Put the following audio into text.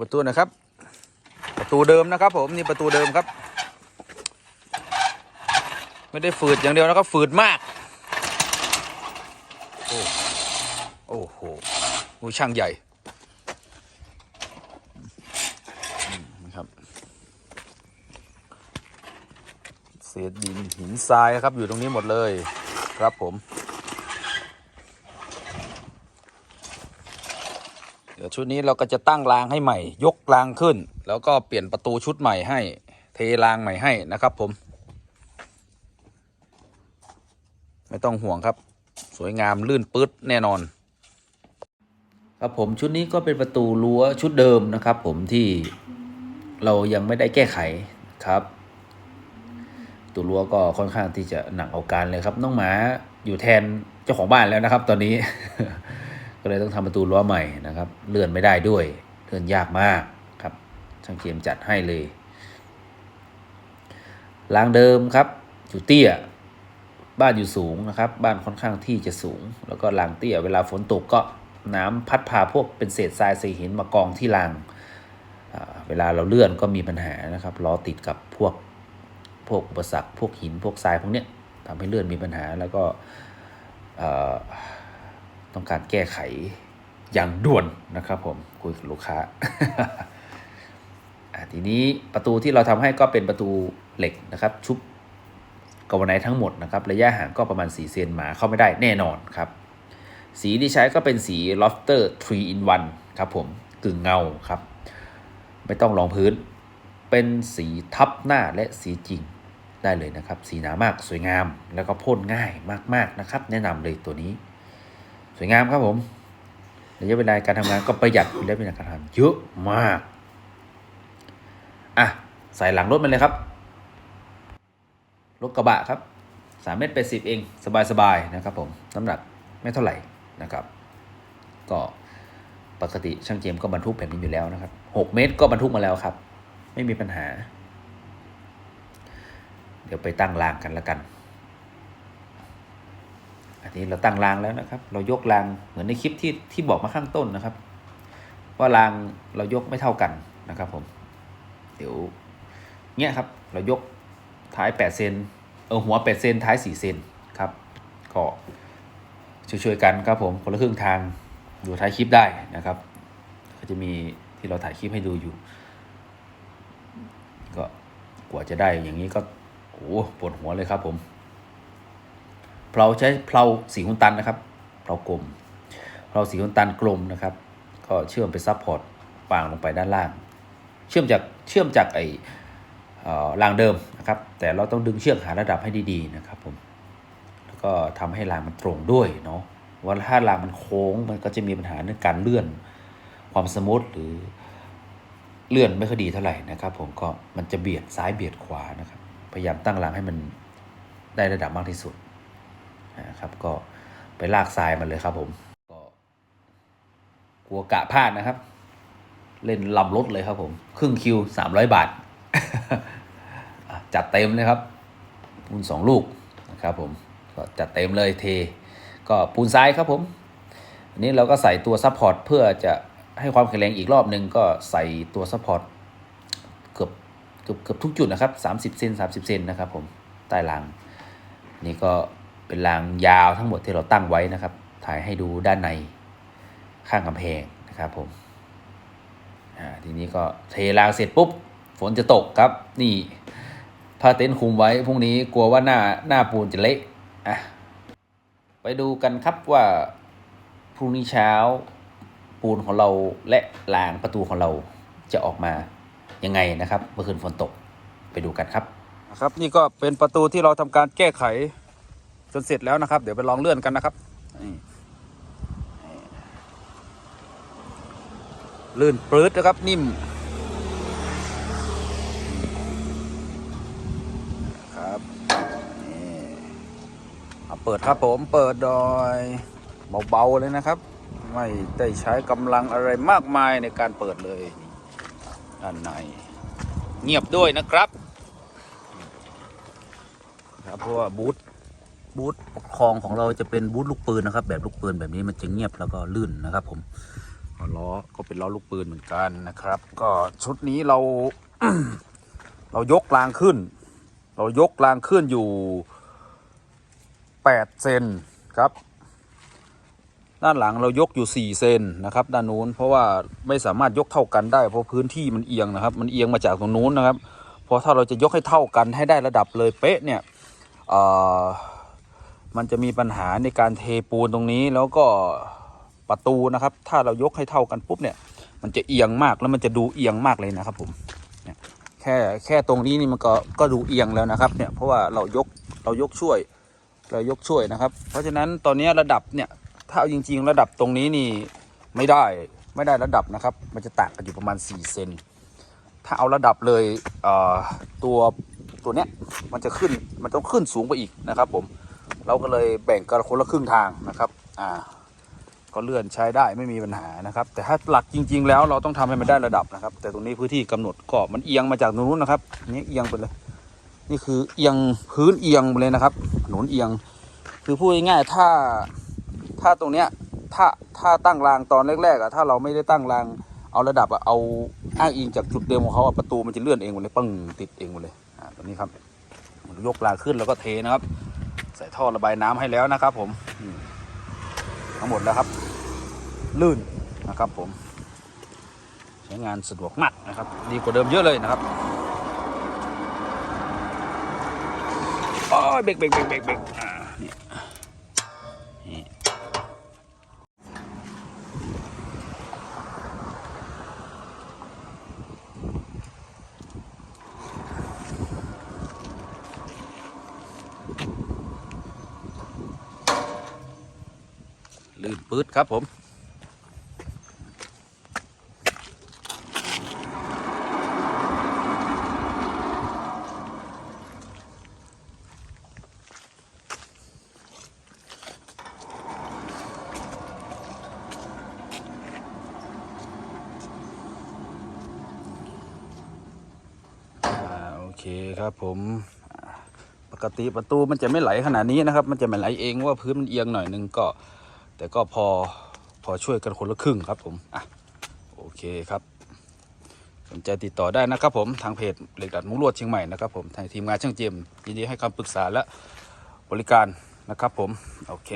ปิดประตูนะครับ ประตูเดิมนะครับ ผมนี่ประตูเดิมครับ ไม่ได้ฝืดอย่างเดียวนะครับฝืดมาก โอ้โอ้โหโอ้ช่างใหญ่นะครับเศษดินหินทรายครับอยู่ตรงนี้หมดเลยครับผม เดี๋ยวชุดนี้เราก็จะตั้งรางให้ใหม่ ยกรางขึ้น แล้วก็เปลี่ยนประตูชุดใหม่ให้ เทรางใหม่ให้นะครับผม ไม่ต้องห่วงครับ สวยงามลื่นปื๊ดแน่นอน ครับผมชุดนี้ก็เป็นประตูรั้วชุดเดิมนะครับ ผมที่เรายังไม่ได้แก้ไขครับตัวรั้วก็ค่อนข้างที่จะหนักเอาการเลยครับ น้องหมาอยู่แทนเจ้าของบ้านแล้วนะครับ ตอนนี้ เลยต้องทำประตูรั้วใหม่นะครับ เลื่อนไม่ได้ด้วย เลื่อนยากมากครับช่างเกมจัดให้เลยรางเดิมครับอยู่เตี้ย บ้านอยู่สูงนะครับ บ้านค่อนข้างที่จะสูง แล้วก็รางเตี้ย เวลาฝนตกก็น้ำพัดพาพวกเป็นเศษทรายเศษหินมากองที่รางเวลาเราเลื่อนก็มีปัญหานะครับล้อติดกับพวกพวกอุปสรรคพวกหินพวกทรายพวกเนี้ยทำให้เลื่อนมีปัญหาแล้วก็ ต้องการแก้ไขอย่างด่วนนะครับผมคุยกับลูกค้าทีนี้ประตูที่เราทำให้ก็เป็นประตูเหล็กนะครับ ชุบกาวไนท์ทั้งหมดนะครับ ระยะห่างก็ประมาณ 4 เซนหมาเข้าไม่ได้แน่นอนครับ สีที่ใช้ก็เป็นสี lofter 3 in 1ครับผมกึ่งเงาครับ ไม่ต้องรองพื้น เป็นสีทับหน้าและสีจริงได้เลยนะครับ สีหนามากสวยงามแล้วก็พ่นง่ายมากๆนะครับ แนะนำเลยตัวนี้ สวยงามครับผมระยะเวลาการทำงานก็ประหยัดระยะเวลาการทำเยอะมาก อะ ใส่หลังรถมาเลยครับ รถกระบะครับสามเมตรแปดสิบเอง สบายๆนะครับผมน้ำหนักไม่เท่าไหร่นะครับ ก็ปกติช่างเจมก็บรรทุกแบบนี้อยู่แล้วนะครับหกเมตรก็บรรทุกมาแล้วครับ ไม่มีปัญหา เดี๋ยวไปตั้งรางกันแล้วกัน อันนี้เราตั้งรางแล้วนะครับ เรายกรางเหมือนในคลิปที่ที่บอกมาข้างต้นนะครับ ว่ารางเรายกไม่เท่ากันนะครับผมเดี๋ยวเนี้ยครับเรายกท้าย8เซนเออหัว8เซนท้าย4เซนครับก็ช่วยๆกันครับผมคนละครึ่งทางดูท้ายคลิปได้นะครับ ก็จะมีที่เราถ่ายคลิปให้ดูอยู่ ก็กว่าจะได้อย่างนี้ก็โอ้ปวดหัวเลยครับผม เพลาใช้เพลาสีหุนตันนะครับเพลากลมเพลาสีหุนตันกลมนะครับ ก็เชื่อมไปซับพอร์ตวางลงไปด้านล่าง เชื่อมจากเชื่อมจากไอ้รางเดิมนะครับ แต่เราต้องดึงเชือกหาระดับให้ดีๆนะครับผมแล้วก็ทำให้รางมันตรงด้วยเนาะว่าถ้ารางมันโค้งมันก็จะมีปัญหาเรื่องการเลื่อนความสมูทหรือเลื่อนไม่ค่อยดีเท่าไหร่นะครับ ผมก็มันจะเบียดซ้ายเบียดขวานะครับ พยายามตั้งรางให้มันได้ระดับมากที่สุด นะครับ ก็ไปลากทรายมันเลยครับ ผมก็กลัวกะพลาดนะครับ เล่นลำรถเลยครับ ผม ครึ่งคิวสามร้อยบาท จัดเต็มเลยครับปูนสองลูกนะครับ ผมก็จัดเต็มเลยเท ก็ปูนซ้ายครับผมอันนี้เราก็ใส่ตัวซัพพอร์ตเพื่อจะให้ความแข็งแรงอีกรอบหนึ่งก็ใส่ตัวซัพพอร์ตเกือบเกือบเกือบทุกจุดนะครับ 30 เซน30 เซนนะครับผมใต้รางนี่ก็ เป็นรางยาวทั้งหมดที่เราตั้งไว้นะครับ ถ่ายให้ดูด้านในข้างกำแพงนะครับผมทีนี้ก็เทรางเสร็จปุ๊บ ฝนจะตกครับ นี่ผ้าเต็นท์คุมไว้พรุ่งนี้กลัวว่าหน้าหน้าปูนจะเละอะไปดูกันครับว่าพรุ่งนี้เช้าปูนของเราและรางประตูของเราจะออกมายังไงนะครับ เมื่อคืนฝนตกไปดูกันครับครับ นี่ก็เป็นประตูที่เราทำการแก้ไข จนเสร็จแล้วนะครับ เดี๋ยวไปลองเลื่อนกันนะครับนี่ลื่นปลื้ดนะครับนิ่มครับนี่เอาเปิดครับผมเปิดโดยเบาๆเลยนะครับ ไม่ได้ใช้กำลังอะไรมากมายในการเปิดเลยด้านในเงียบด้วยนะครับ ครับเพราะว่าบูธ บูธครองของเราจะเป็นบูธลูกปืนนะครับ แบบลูกปืนแบบนี้มันจะเงียบแล้วก็ลื่นนะครับ ผมล้อก็เป็นล้อลูกปืนเหมือนกันนะครับ ก็ชุดนี้เรา เรายกรางขึ้น เรายกรางขึ้นอยู่8เซนครับ ด้านหลังเรายกอยู่ 4 เซนนะครับ ด้านนู้นเพราะว่าไม่สามารถยกเท่ากันได้เพราะพื้นที่มันเอียงนะครับ มันเอียงมาจากตรงนู้นนะครับเพราะถ้าเราจะยกให้เท่ากันให้ได้ระดับเลยเป๊ะเนี่ยอ่อ มันจะมีปัญหาในการเทปูนตรงนี้แล้วก็ประตูนะครับ ถ้าเรายกให้เท่ากันปุ๊บเนี่ย มันจะเอียงมากแล้วมันจะดูเอียงมากเลยนะครับผมแค่แค่ตรงนี้นี่มันก็ก็ดูเอียงแล้วนะครับเนี่ยเพราะว่าเรายกเรายกช่วย เรายกช่วยนะครับ เพราะฉะนั้นตอนนี้ระดับเนี่ยถ้าเอาจริง ๆ ระดับตรงนี้นี่ไม่ได้ไม่ได้ระดับนะครับ มันจะต่างกันอยู่ประมาณ4เซนถ้าเอาระดับเลยเตัวตัวเนี้ยมันจะขึ้นมันต้องขึ้นสูงไปอีกนะครับผม เราก็เลยแบ่งกันคนละครึ่งทางนะครับอ่าก็เลื่อนใช้ได้ไม่มีปัญหานะครับ แต่ถ้าหลักจริง ๆ แล้วเราต้องทำให้มันได้ระดับนะครับ แต่ตรงนี้พื้นที่กำหนดก็มันเอียงมาจากนู้นนะครับนนี้เอียงไปเลย นี่คือเอียงพื้นเอียงไปเลยนะครับหนุนเอียง คือพูดง่ายๆถ้าถ้าตรงเนี้ยถ้าถ้าตั้งรางตอนแรกๆอะถ้าเราไม่ได้ตั้งรางเอาระดับอะเอาอ้างอิงจากจุดเดิมของเขาอะประตูมันจะเลื่อนเองหมดเลยปึ้งติดเองหมดเลยอ่าตรงนี้ครับยกรางขึ้นแล้วก็เทนะครับ ใส่ท่อระบายน้ำให้แล้วนะครับ ผมทั้งหมดแล้วครับ ลื่นนะครับผม ใช้งานสะดวกมากนะครับ ดีกว่าเดิมเยอะเลยนะครับโอ้ยเบรกเบรกเบรกเบรกเบรกนี่ ลื่นปื๊ดครับผมโอเคครับผมปกติประตูมันจะไม่ไหลขนาดนี้นะครับ มันจะไม่ไหลเองว่าพื้นมันเอียงหน่อยนึงก็ แต่ก็พอพอช่วยกันคนละครึ่งครับผมอะโอเคครับ สนใจติดต่อได้นะครับผมทางเพจเหล็กดัดมุ้งลวดเชียงใหม่นะครับผมทางทีมงานช่างเจมยินดีให้คำปรึกษาและบริการนะครับผม โอเค